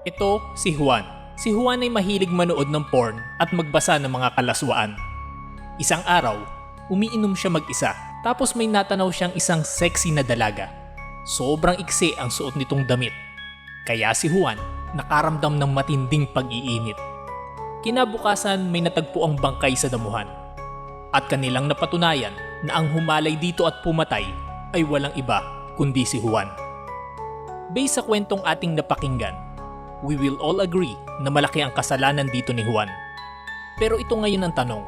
Ito si Juan. Si Juan ay mahilig manood ng porn at magbasa ng mga kalaswaan. Isang araw, umiinom siya mag-isa tapos may natanaw siyang isang sexy na dalaga. Sobrang iksi ang suot nitong damit. Kaya si Juan nakaramdam ng matinding pag-iinit. Kinabukasan may natagpo ang bangkay sa damuhan. At kanilang napatunayan na ang humalay dito at pumatay ay walang iba kundi si Juan. Based sa kwentong ating napakinggan, we will all agree na malaki ang kasalanan dito ni Juan. Pero ito ngayon ang tanong,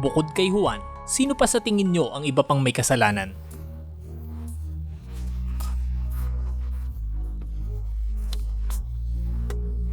bukod kay Juan, sino pa sa tingin nyo ang iba pang may kasalanan?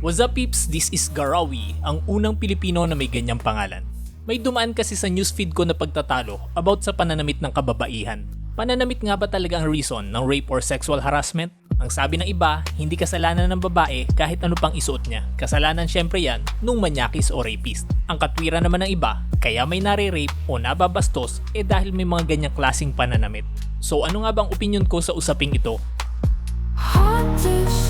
What's up peeps? This is Garawi, ang unang Pilipino na may ganyang pangalan. May dumaan kasi sa newsfeed ko na pagtatalo about sa pananamit ng kababaihan. Pananamit nga ba talaga ang reason ng rape or sexual harassment? Ang sabi ng iba, hindi kasalanan ng babae kahit ano pang isuot niya. Kasalanan syempre yan nung manyakis o rapist. Ang katwira naman ng iba, kaya may nare-rape o nababastos eh dahil may mga ganyang klasing pananamit. So ano nga bang opinion ko sa usaping ito? Haunted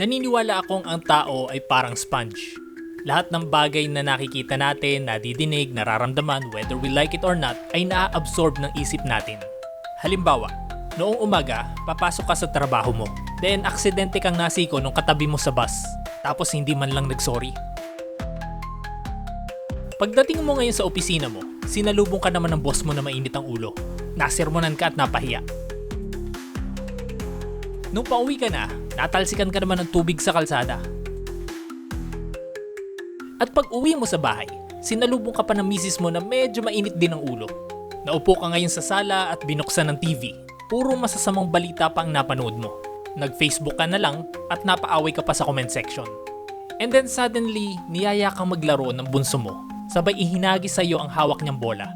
Naniniwala akong ang tao ay parang sponge. Lahat ng bagay na nakikita natin, nadidinig, nararamdaman, whether we like it or not, ay naa-absorb ng isip natin. Halimbawa, noong umaga, papasok ka sa trabaho mo. Then, aksidente kang nasiko nung katabi mo sa bus. Tapos hindi man lang nagsorry. Pagdating mo ngayon sa opisina mo, sinalubong ka naman ng boss mo na mainit ang ulo. Nasirmonan ka at napahiya. Nung pauwi ka na, natalsikan ka naman ng tubig sa kalsada. At pag uwi mo sa bahay, sinalubong ka pa ng misis mo na medyo mainit din ang ulo. Naupo ka ngayon sa sala at binuksan ng TV. Puro masasamang balita pa ang napanood mo. Nag-Facebook ka na lang at napaaway ka pa sa comment section. And then suddenly, niyaya kang maglaro ng bunso mo. Sabay ihinagi sa iyo ang hawak niyang bola.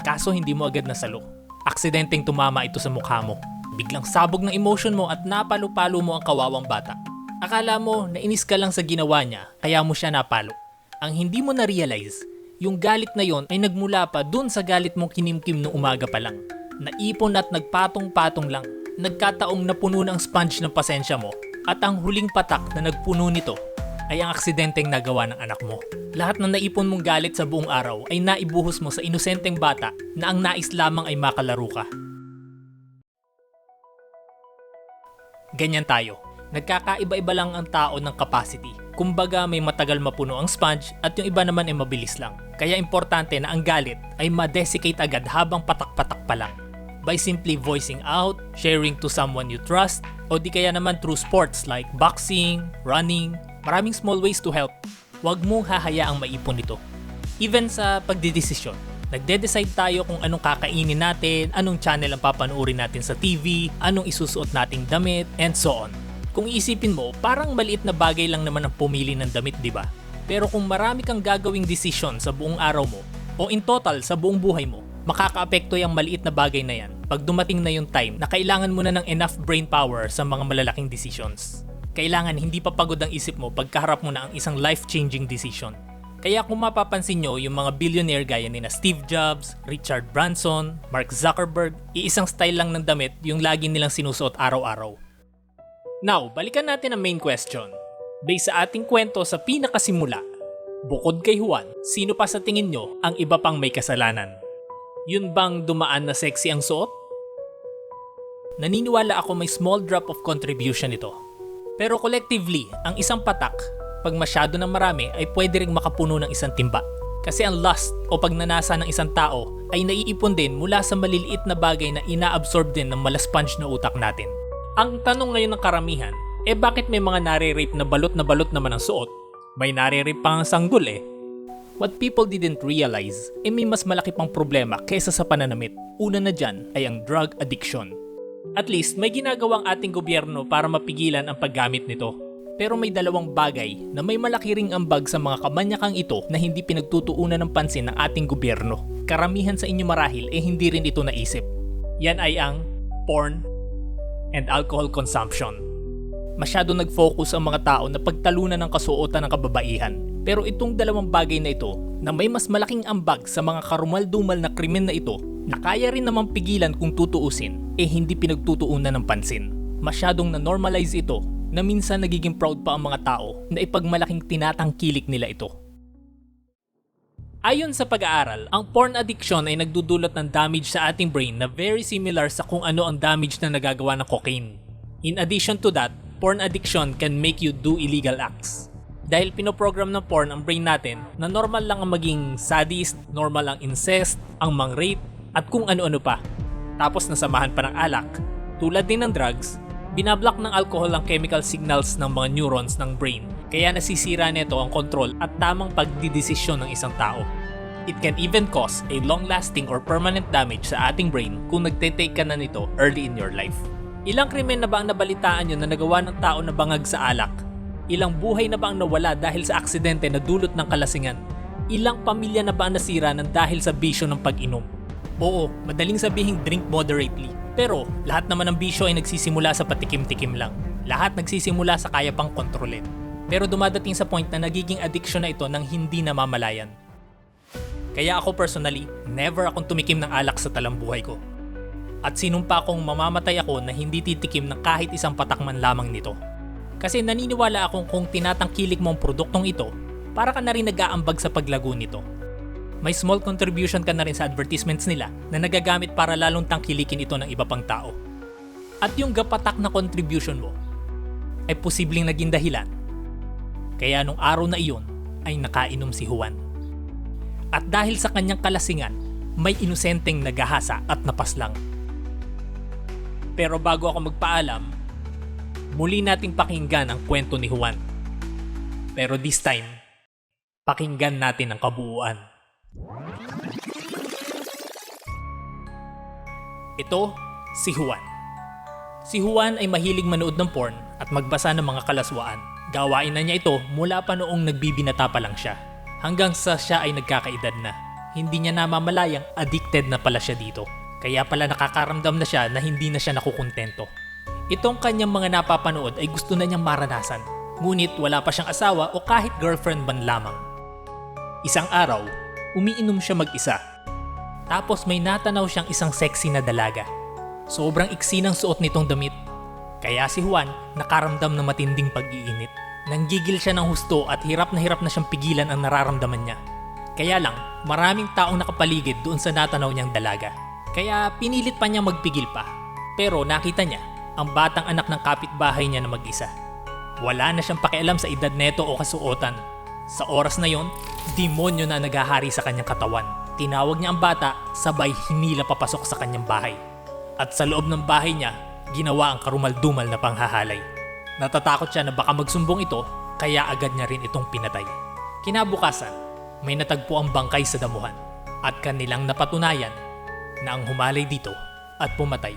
Kaso hindi mo agad nasalo. Aksidenteng tumama ito sa mukha mo. Biglang sabog ng emotion mo at napalo-palo mo ang kawawang bata. Akala mo nainis ka lang sa ginawa niya kaya mo siya napalo. Ang hindi mo na-realize, yung galit na yon ay nagmula pa dun sa galit mong kinimkim noong umaga pa lang. Naipon at nagpatong-patong lang. Nagkataong napuno ng sponge ng pasensya mo at ang huling patak na nagpuno nito ay ang aksidenteng nagawa ng anak mo. Lahat ng naipon mong galit sa buong araw ay naibuhos mo sa inosenteng bata na ang nais lamang ay makalaro ka. Ganyan tayo. Nagkakaiba-iba lang ang tao ng capacity. Kumbaga may matagal mapuno ang sponge at yung iba naman ay mabilis lang. Kaya importante na ang galit ay ma-desiccate agad habang patak-patak pa lang. By simply voicing out, sharing to someone you trust, o di kaya naman through sports like boxing, running, maraming small ways to help. Huwag mong hahayaang maipon ito. Even sa pagdidesisyon, nagde-decide tayo kung anong kakainin natin, anong channel ang papanoorin natin sa TV, anong isusuot nating damit, and so on. Kung iisipin mo, parang maliit na bagay lang naman ang pumili ng damit, di ba? Pero kung marami kang gagawing desisyon sa buong araw mo, o in total sa buong buhay mo, makakaapekto yung maliit na bagay na yan pag dumating na yung time na kailangan mo na ng enough brain power sa mga malalaking decisions. Kailangan hindi pa pagod ang isip mo pagkaharap mo na ang isang life-changing decision. Kaya kung mapapansin nyo yung mga billionaire gaya ni na Steve Jobs, Richard Branson, Mark Zuckerberg, iisang style lang ng damit yung lagi nilang sinusuot araw-araw. Now, balikan natin ang main question. Based sa ating kwento sa pinakasimula, bukod kay Juan, sino pa sa tingin nyo ang iba pang may kasalanan? Yun bang dumaan na sexy ang suot? Naniniwala ako may small drop of contribution ito. Pero collectively, ang isang patak, pag masyado ng marami ay pwede ring makapuno ng isang timba. Kasi ang lust o pagnanasa ng isang tao ay naiipon din mula sa maliliit na bagay na inaabsorb din ng malasponge na utak natin. Ang tanong ngayon ng karamihan, eh bakit may mga nare-rape na balot na balot naman ang suot? May nare-rape pa ang sanggol eh. What people didn't realize, eh may mas malaki pang problema kaysa sa pananamit. Una na dyan ay ang drug addiction. At least may ginagawang ating gobyerno para mapigilan ang paggamit nito. Pero may dalawang bagay na may malaki ring ambag sa mga kamanyakang ito na hindi pinagtutuunan ng pansin ng ating gobyerno. Karamihan sa inyo marahil eh hindi rin ito naisip. Yan ay ang porn and alcohol consumption. Masyado nag-focus ang mga tao na pagtalunan ng kasuotan ng kababaihan. Pero itong dalawang bagay na ito, na may mas malaking ambag sa mga karumal-dumal na krimen na ito, na kaya rin namang pigilan kung tutuusin, eh hindi pinagtutuunan ng pansin. Masyadong na-normalize ito na minsan nagiging proud pa ang mga tao na ipagmalaking tinatangkilik nila ito. Ayon sa pag-aaral, ang porn addiction ay nagdudulot ng damage sa ating brain na very similar sa kung ano ang damage na nagagawa ng cocaine. In addition to that, porn addiction can make you do illegal acts. Dahil pinoprogram ng porn ang brain natin na normal lang ang maging sadist, normal ang incest, ang mang-rape, at kung ano-ano pa. Tapos nasamahan pa ng alak. Tulad din ng drugs, binablock ng alcohol ang chemical signals ng mga neurons ng brain kaya nasisira nito ang control at tamang pagdidesisyon ng isang tao. It can even cause a long-lasting or permanent damage sa ating brain kung nagte-take ka na nito early in your life. Ilang krimen na ba ang nabalitaan nyo na nagawa ng tao na bangag sa alak? Ilang buhay na ba ang nawala dahil sa aksidente na dulot ng kalasingan? Ilang pamilya na ba ang nasira ng dahil sa bisyo ng pag-inom? Oo, madaling sabihing drink moderately. Pero lahat naman ng bisyo ay nagsisimula sa patikim-tikim lang. Lahat nagsisimula sa kaya pang kontrolin. Pero dumadating sa point na nagiging addiction na ito ng hindi namamalayan. Kaya ako personally, never akong tumikim ng alak sa talambuhay ko. At sinumpa kong mamamatay ako na hindi titikim ng kahit isang patakman lamang nito. Kasi naniniwala akong kung tinatangkilik mo ang produktong ito, para ka na rin nag-aambag sa paglago nito. May small contribution ka na rin sa advertisements nila na nagagamit para lalong tangkilikin ito ng iba pang tao. At yung gapatak na contribution mo ay posibleng naging dahilan kaya nung araw na iyon ay nakainom si Juan. At dahil sa kanyang kalasingan, may inosenteng nagahasa at napaslang. Pero bago ako magpaalam, muli nating pakinggan ang kwento ni Juan. Pero this time, pakinggan natin ang kabuuan. Ito, si Juan. Si Juan ay mahilig manood ng porn at magbasa ng mga kalaswaan. Gawain na niya ito mula pa noong nagbibinata pa lang siya. Hanggang sa siya ay nagkakaedad na. Hindi niya namamalayang addicted na pala siya dito. Kaya pala nakakaramdam na siya na hindi na siya nakukontento. Itong kanyang mga napapanood ay gusto na niyang maranasan. Ngunit wala pa siyang asawa o kahit girlfriend man lamang. Isang araw, umiinom siya mag-isa. Tapos may natanaw siyang isang sexy na dalaga. Sobrang iksi ng suot nitong damit kaya si Juan nakaramdam ng matinding pag-iinit. Nanggigil siya ng husto at hirap na hirap na siyang pigilan ang nararamdaman niya. Kaya lang, maraming taong nakapaligid doon sa natanaw niyang dalaga. Kaya pinilit pa niya magpigil pa. Pero nakita niya, ang batang anak ng kapitbahay niya na mag-isa. Wala na siyang pakialam sa edad neto o kasuotan. Sa oras na yon, demonyo na naghahari sa kanyang katawan. Tinawag niya ang bata, sabay hinila papasok sa kanyang bahay. At sa loob ng bahay niya, ginawa ang karumal-dumal na panghahalay. Natatakot siya na baka magsumbong ito, kaya agad niya rin itong pinatay. Kinabukasan, may natagpo ang bangkay sa damuhan at kanilang napatunayan na ang humalay dito at pumatay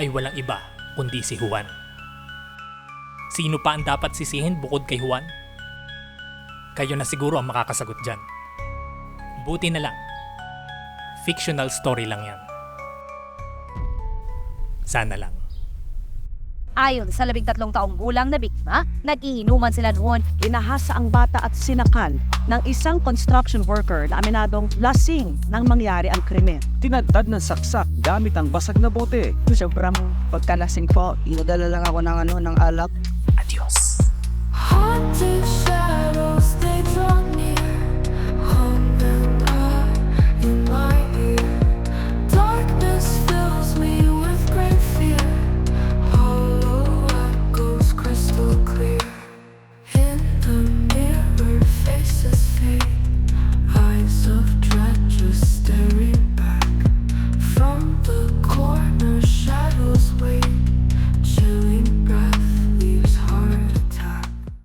ay walang iba kundi si Juan. Sino pa ang dapat sisihin bukod kay Juan? Kayo na siguro ang makakasagot dyan. Buti na lang. Fictional story lang yan. Sana lang. Ayon sa labing tatlong taong gulang na biktima, nag-iinuman sila noon Inahasa ang bata at sinakal ng isang construction worker na aminadong lasing nang mangyari ang krimen. Tinadtad ng saksak gamit ang basag na bote. Sobrang pagkalasing po, inadala lang ako ng ano, ng alak. Adios. Shadows